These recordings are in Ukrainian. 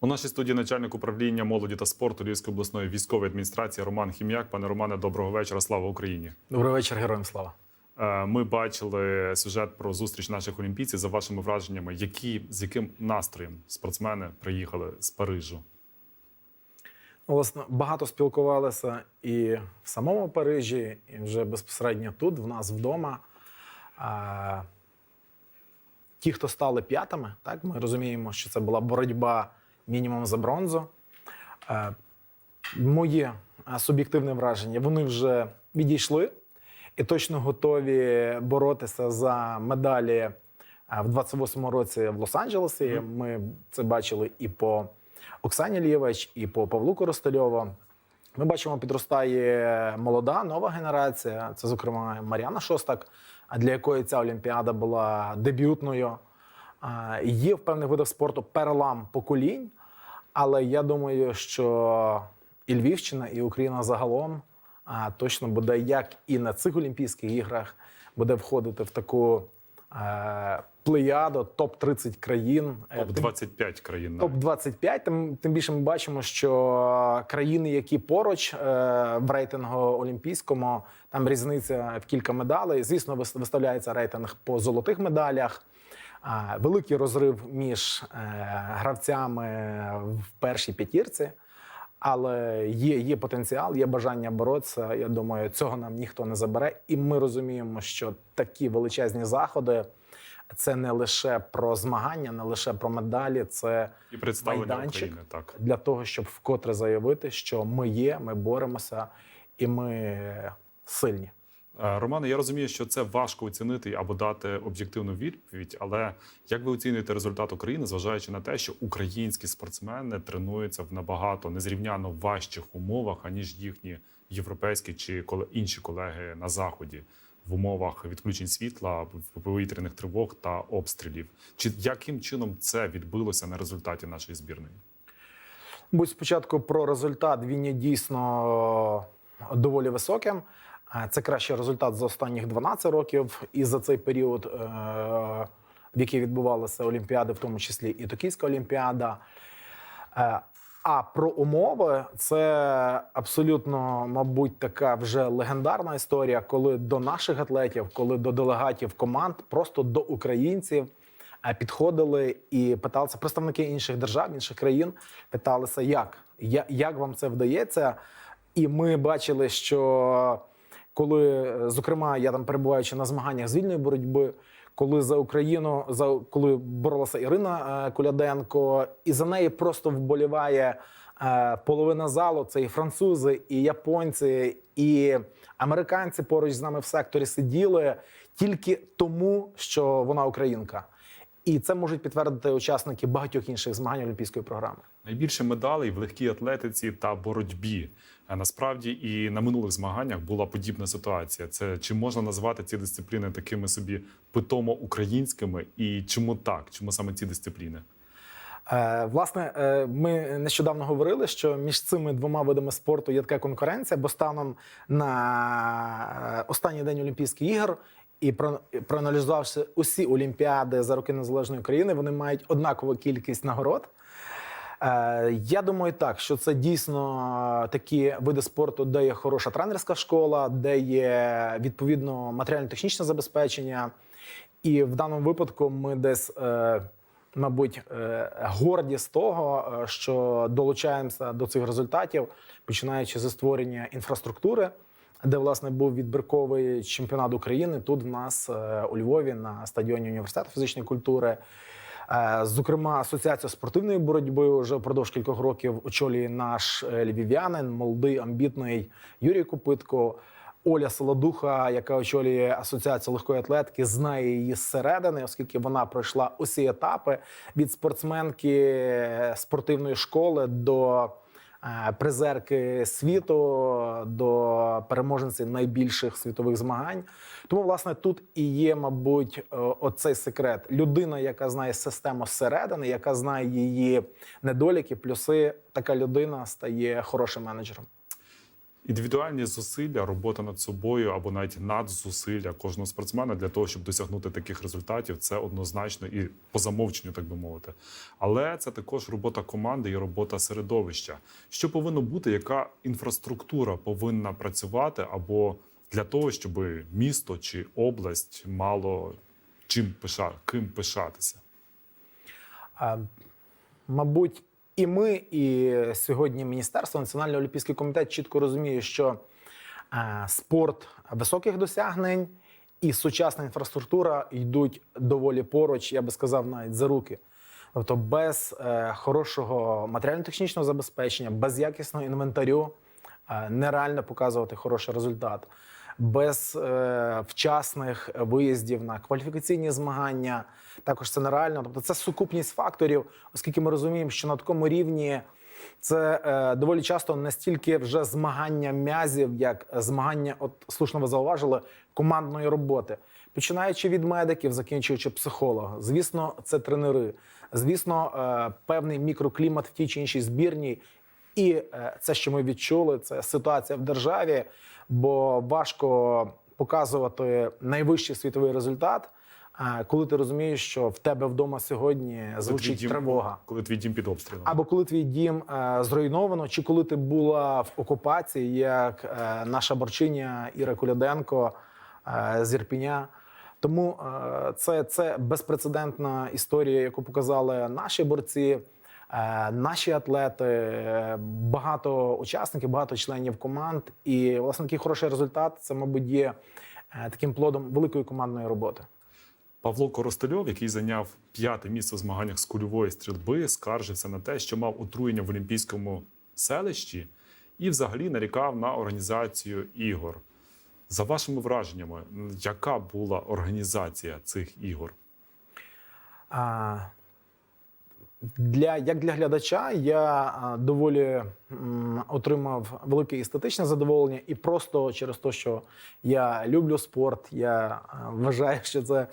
У нашій студії начальник управління молоді та спорту Львівської обласної військової адміністрації Роман Хім'як. Пане Романе, доброго вечора. Слава Україні. Добрий вечір, героям слава. Е, Ми бачили сюжет про зустріч наших олімпійців. За вашими враженнями, які з яким настроєм спортсмени приїхали з Парижу? Власне, багато спілкувалися і в самому Парижі, і вже безпосередньо тут, в нас вдома. Ті, хто стали п'ятими, так, ми розуміємо, що це була боротьба мінімум за бронзу. Моє суб'єктивне враження, вони вже відійшли і точно готові боротися за медалі в 28-му році в Лос-Анджелесі. Ми це бачили і по Оксані Лєвич, і по Павлу Коростельову. Ми бачимо, підростає молода нова генерація. Це, зокрема, Мар'яна Шостак, а для якої ця олімпіада була дебютною. Є в певних видах спорту перелам поколінь, але я думаю, що і Львівщина, і Україна загалом точно буде, як і на цих Олімпійських іграх, буде входити в таку е, плеяду топ-30 країн. Е, Топ тим- 25 країн. Топ навіть. 25 тим, тим більше ми бачимо, що країни, які поруч е, в рейтингу олімпійському, там різниця в кілька медалей. Звісно, вис- виставляється рейтинг по золотих медалях. Великий розрив між е, гравцями в першій п'ятірці. Але є, є потенціал, є бажання боротися. Я думаю, цього нам ніхто не забере. І ми розуміємо, що такі величезні заходи це не лише про змагання, не лише про медалі, це І представлення майданчик. України. Так. для того, щоб вкотре заявити, що ми є, ми боремося і ми сильні. Е, Романе, я розумію, що це важко оцінити або дати об'єктивну відповідь, але як ви оцінюєте результат України, зважаючи на те, що українські спортсмени тренуються в набагато незрівняно важчих умовах, аніж їхні європейські чи інші колеги на заході в умовах відключень світла, повітряних тривог та обстрілів? Чи яким чином це відбилося на результаті нашої збірної? Будь спочатку про результат. Він є дійсно доволі високим. Це кращий результат за останніх 12 років. І за цей період, е, в який відбувалися Олімпіади, в тому числі і Токійська Олімпіада. Е, А про умови це абсолютно, мабуть, така вже легендарна історія, коли до наших атлетів, коли до делегатів команд, просто до українців е, підходили і питалися представники інших держав, інших країн, питалися, як, як вам це вдається. І ми бачили, що коли, е, зокрема, я там перебуваючи на змаганнях з вільної боротьби, коли за Україну за коли боролася Ірина е, Куляденко, і за неї просто вболіває е, половина залу. Це і французи, і японці, і американці поруч з нами в секторі сиділи тільки тому, що вона українка. І це можуть підтвердити учасники багатьох інших змагань олімпійської програми. Найбільше медалей в легкій атлетиці та боротьбі. А насправді і на минулих змаганнях була подібна ситуація. Це чи можна назвати ці дисципліни такими собі питомо українськими, і чому так? Чому саме ці дисципліни? Е, Власне, е, ми нещодавно говорили, що між цими двома видами спорту є така конкуренція, бо станом на е, останній день Олімпійських ігор і про- і проаналізувавши усі олімпіади за роки незалежної України, вони мають однакову кількість нагород. Е, Я думаю, так, що це дійсно такі види спорту, де є хороша тренерська школа, де є відповідно матеріально-технічне забезпечення. І в даному випадку ми десь, е, мабуть, е, горді з того, е, що долучаємося до цих результатів, починаючи зі створення інфраструктури, де власне був відбірковий чемпіонат України тут в нас е, у Львові на стадіоні університету фізичної культури. Е, Зокрема, асоціація спортивної боротьби вже впродовж кількох років очолює наш е, львів'янин, молодий, амбітний Юрій Копитко. Оля Солодуха, яка очолює асоціацію легкої атлетики, знає її зсередини, оскільки вона пройшла усі етапи від спортсменки спортивної школи до е, призерки світу, до переможниці найбільших світових змагань. Тому, власне, тут і є, мабуть, е, оцей секрет. Людина, яка знає систему зсередини, яка знає її недоліки, плюси, така людина стає хорошим менеджером. Індивідуальні зусилля, робота над собою або навіть надзусилля кожного спортсмена для того, щоб досягнути таких результатів, це однозначно і по замовченню, так би мовити. Але це також робота команди і робота середовища. Що повинно бути, яка інфраструктура повинна працювати або для того, щоб місто чи область мало чим пиша, ким пишатися. А, Мабуть, і ми, і сьогодні Міністерство Національний олімпійський комітет чітко розуміє, що е, спорт високих досягнень і сучасна інфраструктура йдуть доволі поруч, я би сказав, навіть за руки. Тобто, без е, хорошого матеріально-технічного забезпечення, без якісного інвентарю е, нереально показувати хороший результат. Без е, вчасних виїздів на кваліфікаційні змагання також це нереально. Тобто, це сукупність факторів, оскільки ми розуміємо, що на такому рівні це е, доволі часто не стільки вже змагання м'язів, як змагання, от слушно ви зауважили, командної роботи, починаючи від медиків, закінчуючи психолога. Звісно, це тренери. Звісно, е, певний мікроклімат в тій чи іншій збірній. І е, це, що ми відчули, це ситуація в державі, бо важко показувати найвищий світовий результат, е, коли ти розумієш, що в тебе вдома сьогодні Коли звучить дім- тривога. коли твій дім під обстрілом. Або коли твій дім е, зруйновано, чи коли ти була в окупації, як е, наша борчиня Іра Куляденко е, з Ірпіня. Тому е, це, це безпрецедентна історія, яку показали наші борці, наші атлети, е, багато учасників, багато членів команд. І власне такий хороший результат це, мабуть, є е, таким плодом великої командної роботи. Павло Коростельов, який зайняв п'яте місце в змаганнях з кульової стрільби, скаржився на те, що мав отруєння в Олімпійському селищі і взагалі нарікав на організацію ігор. За вашими враженнями, яка була організація цих ігор? А, для, як для глядача, я доволі м, отримав велике естетичне задоволення, і просто через те, що я люблю спорт, я вважаю, що це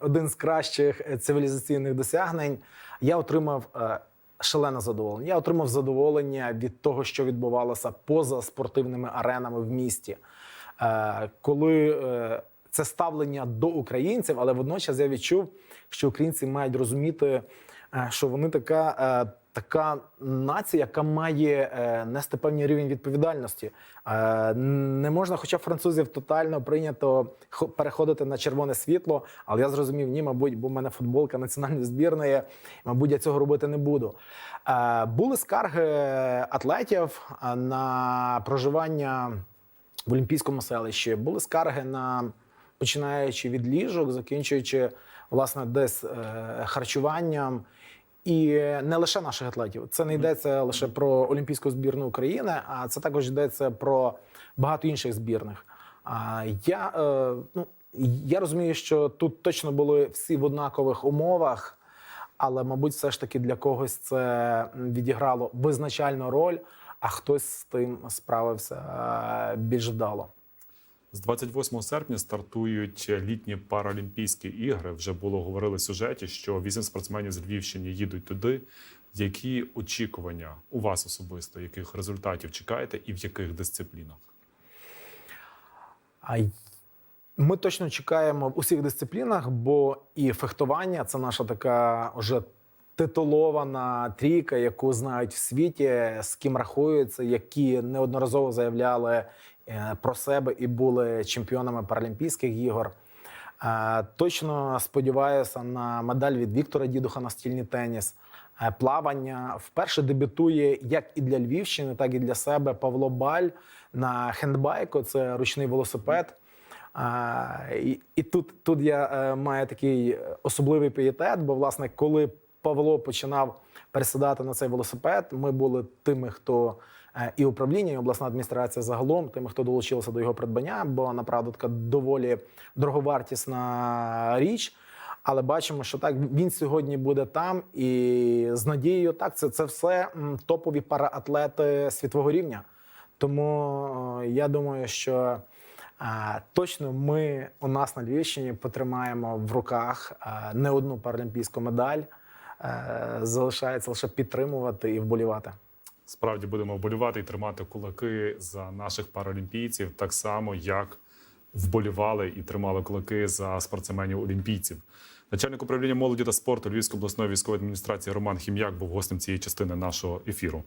один, з кращих е, цивілізаційних досягнень. Я отримав е, шалене задоволення. Я отримав задоволення від того, що відбувалося поза спортивними аренами в місті. Е, коли це ставлення до українців, але водночас я відчув, що українці мають розуміти, що вони така, е, така нація, яка має е, нести певний рівень відповідальності. Е, Не можна, хоча французів тотально прийнято переходити на червоне світло, але я зрозумів, ні, мабуть, бо в мене футболка національної збірної, мабуть, я цього робити не буду. Е, Були скарги атлетів е, на проживання в Олімпійському селищі. Були скарги на починаючи від ліжок, закінчуючи власне десь е, харчуванням. І не лише наших атлетів. Це не йдеться лише про Олімпійську збірну України, а це також йдеться про багато інших збірних. А я, е, ну, я розумію, що тут точно були всі в однакових умовах, але, мабуть, все ж таки для когось це відіграло визначальну роль, а хтось з тим справився е, більш вдало. З 28 серпня стартують літні паралімпійські ігри. Вже було говорили в сюжеті, що вісім спортсменів з Львівщини їдуть туди. Які очікування у вас особисто? Яких результатів чекаєте і в яких дисциплінах? Ми точно чекаємо в усіх дисциплінах, бо і фехтування це наша така вже титулована трійка, яку знають в світі, з ким рахуються, які неодноразово заявляли про себе і були чемпіонами Паралімпійських ігор. Е, Точно сподіваюся на медаль від Віктора Дідуха на стільний теніс. Е, Плавання вперше дебютує як і для Львівщини, так і для себе Павло Баль на хендбайку. Це ручний велосипед. І, і тут, тут я е, маю такий особливий пієтет, бо власне, коли Павло починав пересідати на цей велосипед, ми були тими, хто е, і управління, і обласна адміністрація загалом, тими, хто долучився до його придбання, бо направду така доволі дороговартісна річ. Але бачимо, що так він сьогодні буде там, і з надією, так це, це все топові параатлети світового рівня. Тому е, я думаю, що е, точно ми у нас на Львівщині потримаємо в руках е, не одну паралімпійську медаль. Е, Залишається лише підтримувати і вболівати. Справді будемо вболівати і тримати кулаки за наших паралімпійців, так само як вболівали і тримали кулаки за спортсменів олімпійців. Начальник управління молоді та спорту Львівської обласної військової адміністрації Роман Хім'як був гостем цієї частини нашого ефіру.